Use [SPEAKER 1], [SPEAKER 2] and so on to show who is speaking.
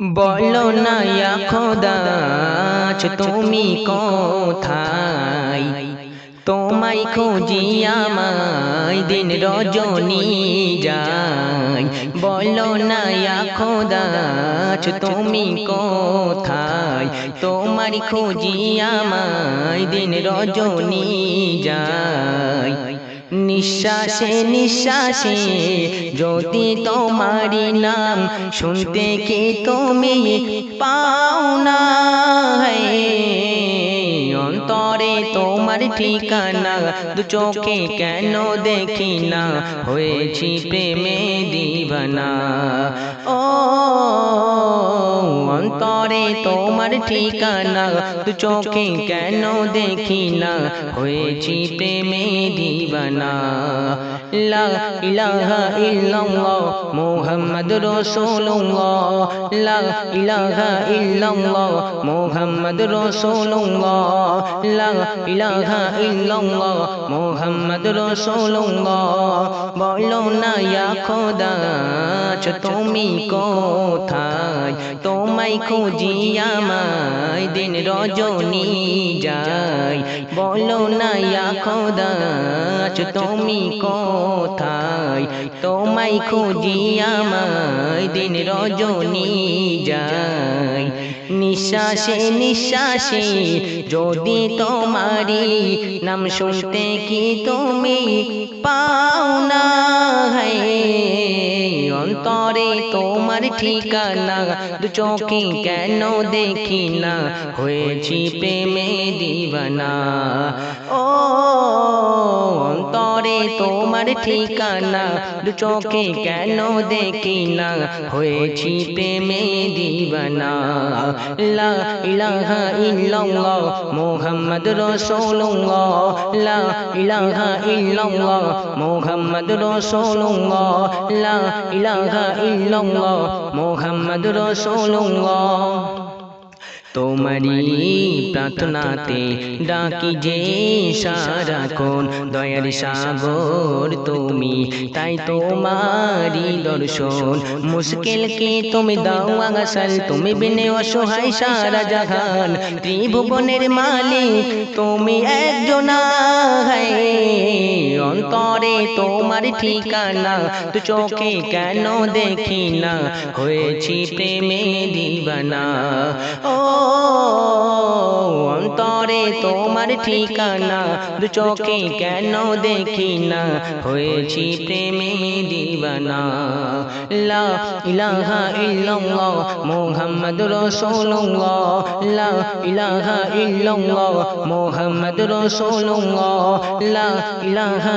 [SPEAKER 1] বলো না ইয়া খোদা আজ তুমি কোথায়? তোমায় খুঁজি আমায় দিন রজনী যাই বলো না খোদা আজ তুমি কোথায়? তোমার খুঁজি আমায় দিন রজনী যাই নিঃশ্বাসে নিঃশ্বাসে, যদি তোমারি নাম শুনতে কি তুমি পাও না অন্তরে তোমার ঠিকানা দু চোখে কেন দেখি না, হয়েছি প্রেমে দিবানা। ও অন্তরে তোমার ঠিকানা, দু চোখে কেন দেখি না হয়েছি প্রেমে দিবানা। লা ইলাহা ইল্লাল্লাহ মুহাম্মদ রাসূলুল্লাহ। লা ইলাহা ইল্লাল্লাহ মুহাম্মদ রাসূলুল্লাহ। লা ইলাহা ইল্লাল্লাহ মুহাম্মদ রাসূলুল্লাহ। বলো না খোদা তুমি কোথায়? তোমায় খুঁজি আমায় দিন রজনী যাই। বলো না ইয়া খোদা তুমি কোথায়? তোমায় খুঁজি আমায় দিন রজনী যাই। নিঃশ্বাসে নিঃশ্বাসে যদি তোমারি নাম শুনতে কি তুমি পাও? না অন্তরে তোমার ঠিকানা দু চোখে কেন দেখি না হয়েছি প্রেমে দিবানা ও অন্তরে তোমার ঠিকানা দু চোখে কেন দেখি না হয়েছি প্রেমে দিবানা। লা ইলাহা ইল্লাল্লাহ মুহাম্মদ রাসূলুল্লাহ। লা ইলাহা ইল্লাল্লাহ মুহাম্মদ রাসূলুল্লাহ। লা ইলাহা ইল্লাল্লাহ মুহাম্মদ রাসূলুল্লাহ। তোমারি প্রার্থনাতে ডাকি যে সারা কোন দয়ার সাগর তুমি তাই তোমারি দর্শন। মুশকিলকে তুমি দাও আগাসাল তুমি বিনে অসহায় সারা জাহান ত্রিভুবনের মালিক তুমি একজনা। অন্তরে তোমার ঠিকানা তো চোখে কেন দেখি না হয়েছি প্রেমে দিবানা ও অন্তরে তোমার ঠিকানা দু চোখে কেন দেখি না হয়েছি প্রেমে দিবানা লা ইলাহা ইল্লাল্লাহ মুহাম্মদ রাসূলুল্লাহ লা ইলাহা ইল্লাল্লাহ মুহাম্মদ রাসূলুল্লাহ লা ইলাহা